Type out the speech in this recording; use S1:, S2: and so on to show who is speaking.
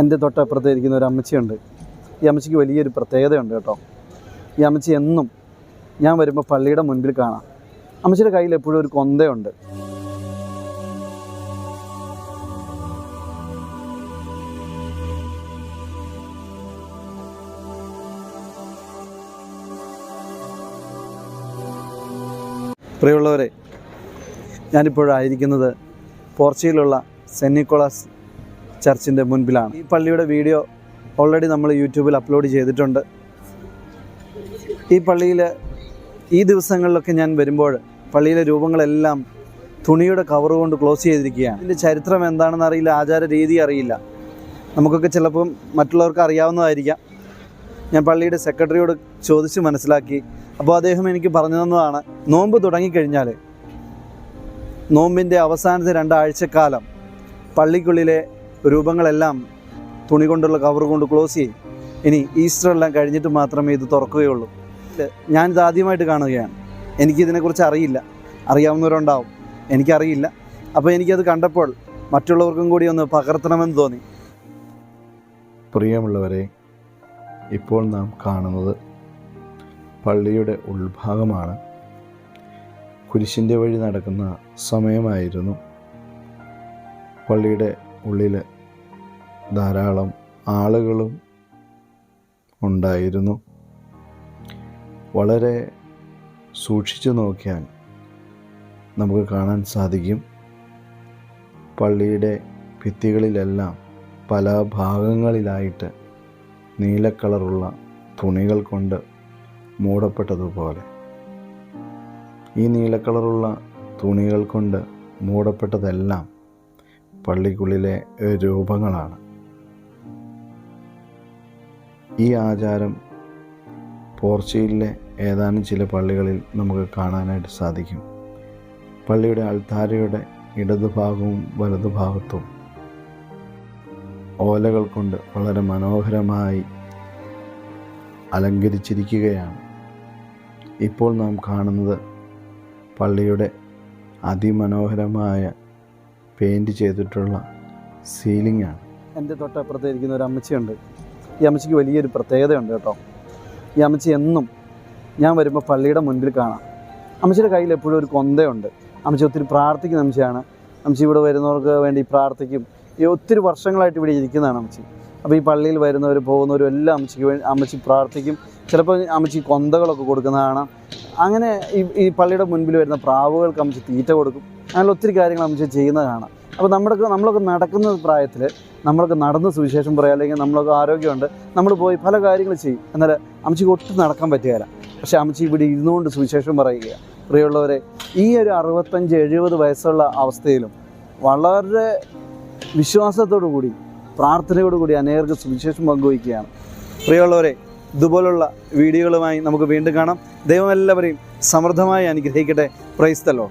S1: എന്റെ തൊട്ടപ്പുറത്ത് ഇരിക്കുന്ന ഒരു അമ്മച്ചിയുണ്ട്. ഈ അമ്മച്ചിക്ക് വലിയൊരു പ്രത്യേകതയുണ്ട് കേട്ടോ. ഈ അമ്മച്ചി എന്നും ഞാൻ വരുമ്പോൾ പള്ളിയുടെ മുൻപിൽ കാണാം. അമ്മച്ചിയുടെ കയ്യിൽ എപ്പോഴും ഒരു കൊന്തയുണ്ട്. പ്രിയമുള്ളവരെ ഞാനിപ്പോഴായിരിക്കുന്നത് പോർച്ചുഗലുള്ള സെന്റ് നിക്കോളാസ് ചർച്ചിന്റെ മുൻപിലാണ്. ഈ പള്ളിയുടെ വീഡിയോ ഓൾറെഡി നമ്മൾ യൂട്യൂബിൽ അപ്ലോഡ് ചെയ്തിട്ടുണ്ട്. ഈ പള്ളിയിൽ ഈ ദിവസങ്ങളിലൊക്കെ ഞാൻ വരുമ്പോൾ പള്ളിയിലെ രൂപങ്ങളെല്ലാം തുണിയുടെ കവർ കൊണ്ട് ക്ലോസ് ചെയ്തിരിക്കുകയാണ്. ഇതിന്റെ ചരിത്രം എന്താണെന്ന് അറിയില്ല ആചാര രീതി അറിയില്ല. നമുക്കൊക്കെ ചിലപ്പം മറ്റുള്ളവർക്ക് അറിയാവുന്നതായിരിക്കാം. ഞാൻ പള്ളിയുടെ സെക്രട്ടറിയോട് ചോദിച്ച് മനസ്സിലാക്കി. അപ്പോൾ അദ്ദേഹം എനിക്ക് പറഞ്ഞു തന്നതാണ് നോമ്പ് തുടങ്ങിക്കഴിഞ്ഞാൽ നോമ്പിന്റെ അവസാനത്തെ രണ്ടാഴ്ചക്കാലം പള്ളിക്കുള്ളിലെ രൂപങ്ങളെല്ലാം തുണി കൊണ്ടുള്ള കവർ കൊണ്ട് ക്ലോസ് ചെയ്യും. ഇനി ഈസ്റ്റർ എല്ലാം കഴിഞ്ഞിട്ട് മാത്രമേ ഇത് തുറക്കുകയുള്ളൂ. ഞാനിത് ആദ്യമായിട്ട് കാണുകയാണ്. എനിക്കിതിനെക്കുറിച്ച് അറിയില്ല. അറിയാവുന്നവരുണ്ടാവും. എനിക്കറിയില്ല. അപ്പോൾ എനിക്കത് കണ്ടപ്പോൾ മറ്റുള്ളവർക്കും കൂടി ഒന്ന് പകർത്തണമെന്ന് തോന്നി.
S2: പ്രിയമുള്ളവരെ ഇപ്പോൾ നാം കാണുന്നത് പള്ളിയുടെ ഉൾഭാഗമാണ്. കുരിശിന്റെ വഴി നടക്കുന്ന സമയമായിരുന്നു പള്ളിയുടെ ഉള്ളിൽ ധാരാളം ആളുകളും ഉണ്ടായിരുന്നു. വളരെ സൂക്ഷിച്ചു നോക്കിയാൽ നമുക്ക് കാണാൻ സാധിക്കും. പള്ളിയുടെ ഭിത്തികളിലെല്ലാം പല ഭാഗങ്ങളിലായിട്ട് നീല കളറുള്ള തുണികൾ കൊണ്ട് മൂടപ്പെട്ടതുപോലെ. ഈ നീല കളറുള്ള തുണികൾ കൊണ്ട് മൂടപ്പെട്ടതെല്ലാം പള്ളിക്കുള്ളിലെ രൂപങ്ങളാണ്. ഈ ആചാരം പോർച്ചുഗലിലെ ഏതാനും ചില പള്ളികളിൽ നമുക്ക് കാണാനായിട്ട് സാധിക്കും. പള്ളിയുടെ അൾത്താരയുടെ ഇടതുഭാഗവും വലതുഭാഗത്തും ഓലകൾ കൊണ്ട് വളരെ മനോഹരമായി അലങ്കരിച്ചിരിക്കുകയാണ്. ഇപ്പോൾ നാം കാണുന്നത് പള്ളിയുടെ അതിമനോഹരമായ പെയിന്റ് ചെയ്തിട്ടുള്ള സീലിംഗ് ആണ്.
S1: എന്റെ തൊട്ടപ്പുറത്ത് ഇരിക്കുന്ന ഒരു അമ്മച്ചിയുണ്ട്. ഈ അമ്മച്ചിക്ക് വലിയൊരു പ്രത്യേകതയുണ്ട് കേട്ടോ. ഈ അമ്മച്ചി എന്നും ഞാൻ വരുമ്പോൾ പള്ളിയുടെ മുൻപിൽ കാണാം. അമ്മച്ചിയുടെ കയ്യിൽ എപ്പോഴും ഒരു കൊന്തയുണ്ട്. അമ്മച്ചി ഒത്തിരി പ്രാർത്ഥിക്കുന്ന അമ്മച്ചിയാണ്. അമ്മച്ചി ഇവിടെ വരുന്നവർക്ക് വേണ്ടി പ്രാർത്ഥിക്കും. ഈ ഒത്തിരി വർഷങ്ങളായിട്ട് ഇവിടെ ഇരിക്കുന്നതാണ് അമ്മച്ചി. അപ്പോൾ ഈ പള്ളിയിൽ വരുന്നവർ പോകുന്നവരും എല്ലാം അമ്മച്ചിക്ക് വേണ്ടി അമ്മച്ചി പ്രാർത്ഥിക്കും. ചിലപ്പോൾ അമ്മച്ചി കൊന്തകളൊക്കെ കൊടുക്കുന്നതാണ്. അങ്ങനെ ഈ ഈ പള്ളിയുടെ മുൻപിൽ വരുന്ന പ്രാവുകൾക്ക് അമ്മച്ചി തീറ്റ കൊടുക്കും. അങ്ങനെ ഒത്തിരി കാര്യങ്ങൾ അമ്മച്ചി ചെയ്യുന്നതാണ്. അപ്പോൾ നമ്മുടെ നമ്മളൊക്കെ നടക്കുന്ന പ്രായത്തിൽ നമ്മളൊക്കെ നടന്ന് സുവിശേഷം പറയാം അല്ലെങ്കിൽ നമ്മളൊക്കെ ആരോഗ്യമുണ്ട് നമ്മൾ പോയി പല കാര്യങ്ങൾ ചെയ്യും. എന്നാൽ അമ്മച്ചിക്ക് ഒട്ടും നടക്കാൻ പറ്റുകയില്ല. പക്ഷേ അമ്മച്ചി ഇവിടെ ഇരുന്നുകൊണ്ട് സുവിശേഷം പറയുക പ്രിയമുള്ളവരെ ഈ ഒരു അറുപത്തഞ്ച് എഴുപത് വയസ്സുള്ള അവസ്ഥയിലും വളരെ വിശ്വാസത്തോടു കൂടി പ്രാർത്ഥനയോടു കൂടി അനേകർക്ക് സുവിശേഷം പങ്കുവയ്ക്കുകയാണ്. പ്രിയമുള്ളവരെ ഇതുപോലുള്ള വീഡിയോകളുമായി നമുക്ക് വീണ്ടും കാണാം. ദൈവം എല്ലാവരെയും സമൃദ്ധമായി അനുഗ്രഹിക്കട്ടെ. പ്രൈസ്തലോ